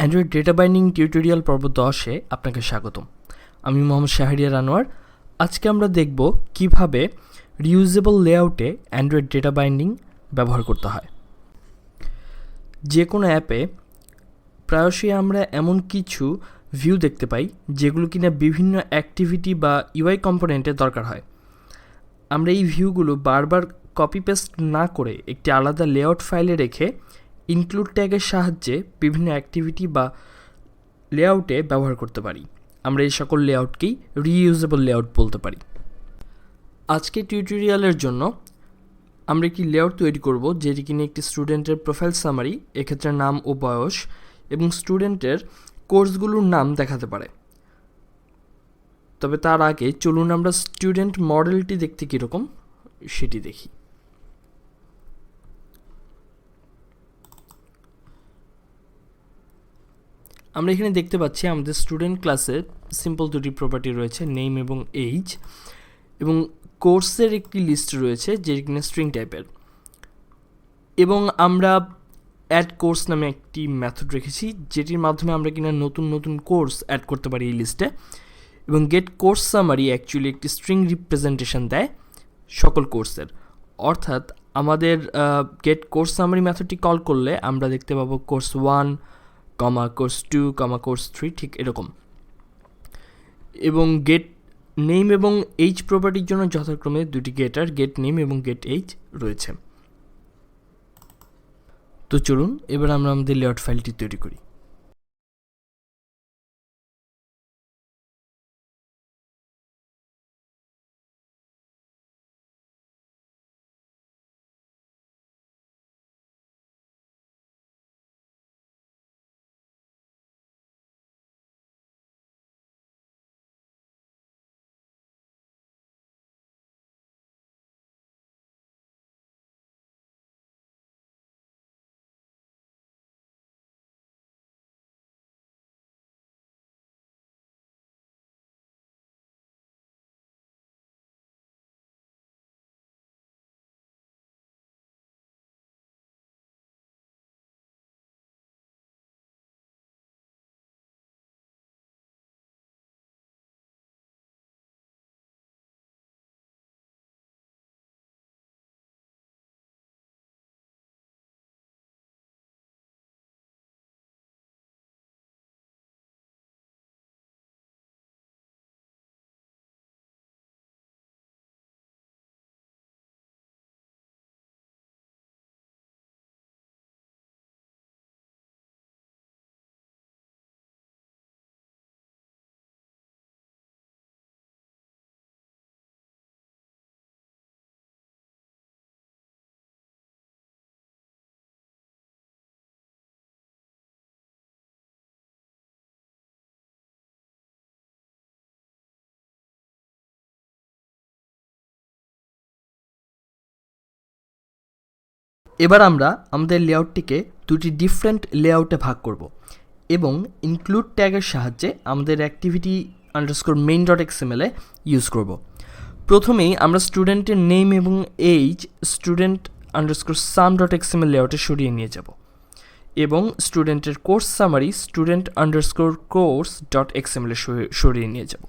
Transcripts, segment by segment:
Android data binding tutorial পর্ব দশে আপনাকে স্বাগতম। আমি মোহাম্মদ শাহরিয়ার আনোয়ার। আজকে আমরা দেখব কীভাবে রিউজেবল লেআউটে অ্যান্ড্রয়েড ডেটা বাইন্ডিং ব্যবহার করতে হয়। যে কোনো অ্যাপে প্রায়শই আমরা এমন কিছু ভিউ দেখতে পাই, যেগুলো কিনা বিভিন্ন অ্যাক্টিভিটি বা ইউআই কম্পোনেন্টের দরকার হয়। আমরা এই ভিউগুলো বারবার কপি পেস্ট না করে একটি আলাদা লেআউট ফাইলে রেখে ইনক্লুড ট্যাগের সাহায্যে বিভিন্ন অ্যাক্টিভিটি বা লেআউটে ব্যবহার করতে পারি। আমরা এই সকল লেআউটকেই রিইউজেবল লেআউট বলতে পারি। আজকে টিউটোরিয়ালের জন্য আমরা একটি লেআউট তৈরি করব যেটি কিনে একটি স্টুডেন্টের প্রোফাইল সামারি এক্ষেত্রে নাম ও বয়স এবং স্টুডেন্টের কোর্সগুলোর নাম দেখাতে পারে। তবে তার আগে চলুন আমরা স্টুডেন্ট মডেলটি দেখতে কীরকম, সেটি দেখি। আমরা এখানে দেখতে পাচ্ছি আমাদের স্টুডেন্ট ক্লাসে সিম্পল দুটি প্রপার্টি রয়েছে নেম এবং এইজ এবং কোর্সের একটি লিস্ট রয়েছে যে কিনা স্ট্রিং টাইপের এবং আমরা অ্যাড কোর্স নামে একটি মেথড রেখেছি, যেটির মাধ্যমে আমরা কিনা নতুন নতুন কোর্স অ্যাড করতে পারি এই লিস্টে এবং গেট কোর্স সামারি অ্যাকচুয়ালি একটি স্ট্রিং রিপ্রেজেন্টেশন দেয় সকল কোর্সের অর্থাৎ আমাদের গেট কোর্স সামারি মেথডটি কল করলে আমরা দেখতে পাবো course one comma course two comma course three ঠিক এরকম। এবং গেট নেম এবং এইচ প্রপার্টির জন্য যথাক্রমে দুটি গেটার গেট নেম এবং গেট এইচ রয়েছে। তো চলুন, এবার আমরা আমাদের লেআউট ফাইলটি তৈরি করি। এবার আমরা আমাদের লেআউটটিকে দুটি ডিফারেন্ট লেআউটে ভাগ করব এবং ইনক্লুড ট্যাগের সাহায্যে আমাদের অ্যাক্টিভিটি আন্ডারস্কোর মেইন ডট এক্সএমএলে ইউজ করব। প্রথমেই আমরা স্টুডেন্টের নেম এবং age student underscore sum dot XML লেআউটে সরিয়ে নিয়ে যাব এবং স্টুডেন্টের course summary student underscore course dot এক্সএমএলে সরিয়ে নিয়ে যাব।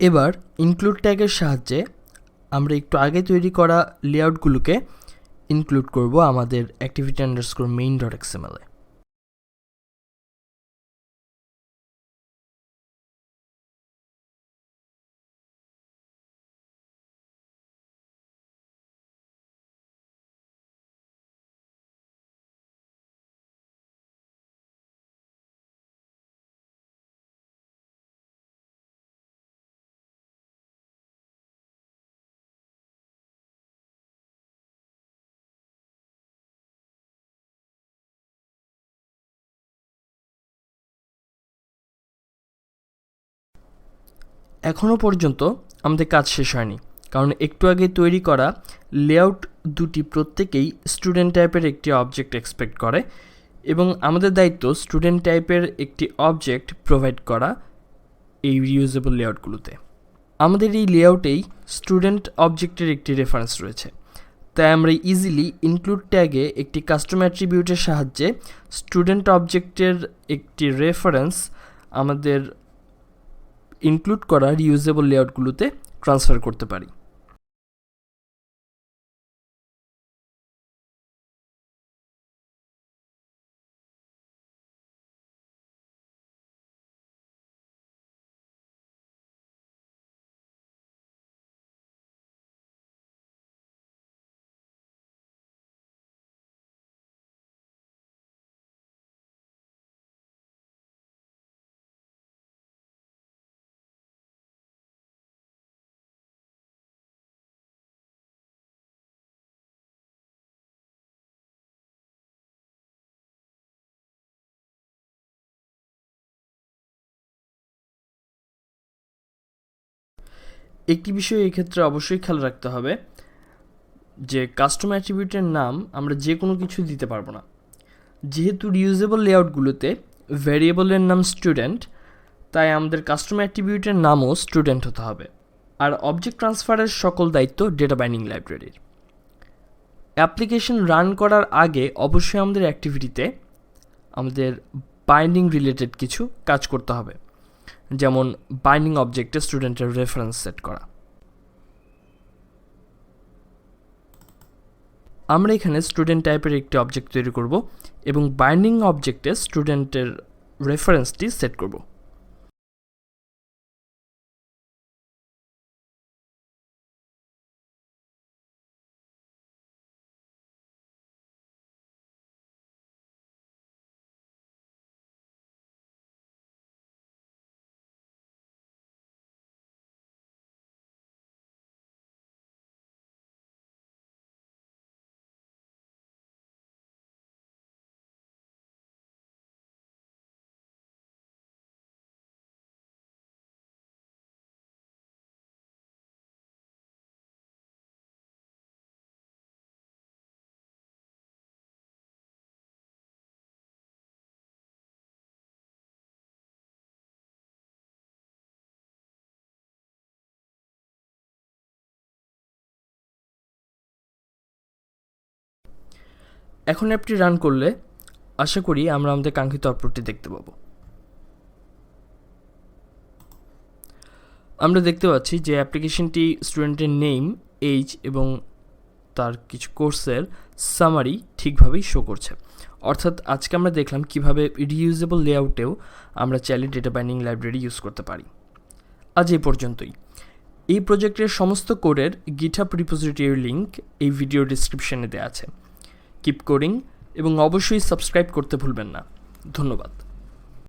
এবার ইনক্লুড ট্যাগের সাহায্যে আমরা একটু আগে তৈরি করা লেআউটগুলোকে ইনক্লুড করব আমাদের অ্যাক্টিভিটি আন্ডারস্কোর মেইন ডট এক্সএমএলে এখনও পর্যন্ত আমাদের কাজ শেষ হয়নি। কারণ একটু আগে তৈরি করা লেআউট দুটি প্রত্যেকেই স্টুডেন্ট টাইপের একটি অবজেক্ট এক্সপেক্ট করে এবং আমাদের দায়িত্ব স্টুডেন্ট টাইপের একটি অবজেক্ট প্রোভাইড করা এই রিউজেবল লেআউটগুলোতে আমাদের এই লেআউটেই স্টুডেন্ট অবজেক্টের একটি রেফারেন্স রয়েছে। তাই আমরা ইজিলি ইনক্লুড ট্যাগে একটি কাস্টম অ্যাট্রিবিউটের সাহায্যে স্টুডেন্ট অবজেক্টের একটি রেফারেন্স আমাদের ইনক্লুড করা রিউজেবল লেআউটগুলোতে ট্রান্সফার করতে পারি। একটি বিষয় এক্ষেত্রে অবশ্যই খেয়াল রাখতে হবে যে কাস্টম অ্যাট্রিবিউটের নাম আমরা যে কোনো কিছু দিতে পারব না। যেহেতু রিউজেবল লেআউটগুলোতে ভ্যারিয়েবলের নাম স্টুডেন্ট তাই আমাদের কাস্টম অ্যাট্রিবিউটের নামও স্টুডেন্ট হতে হবে। আর অবজেক্ট ট্রান্সফারের সকল দায়িত্ব ডেটা বাইন্ডিং লাইব্রেরির অ্যাপ্লিকেশন রান করার আগে অবশ্যই আমাদের অ্যাক্টিভিটিতে আমাদের বাইন্ডিং রিলেটেড কিছু কাজ করতে হবে। যেমন বাইন্ডিং অবজেক্টে স্টুডেন্টের রেফারেন্স সেট করা। আমরা এখানে স্টুডেন্ট টাইপের একটি অবজেক্ট তৈরি করব এবং বাইন্ডিং অবজেক্টে স্টুডেন্টের রেফারেন্সটি সেট করব। এখন অ্যাপটি রান করলে আশা করি আমরা আমাদের কাঙ্ক্ষিত আউটপুটটি দেখতে পাবো। আমরা দেখতে পাচ্ছি যে অ্যাপ্লিকেশনটি স্টুডেন্টের নেম এইজ এবং তার কিছু কোর্সের সামারি ঠিকভাবেই শো করছে। অর্থাৎ আজকে আমরা দেখলাম কীভাবে রিইউজেবল লেআউটেও আমরা চাইলে ডেটা বাইন্ডিং লাইব্রেরি ইউজ করতে পারি। আজ এই পর্যন্তই। এই প্রজেক্টের সমস্ত কোডের গিটহাব রিপোজিটরির লিঙ্ক এই ভিডিও ডিসক্রিপশনে দেওয়া আছে। কিপ কোডিং এবং অবশ্যই সাবস্ক্রাইব করতে ভুলবেন না। ধন্যবাদ।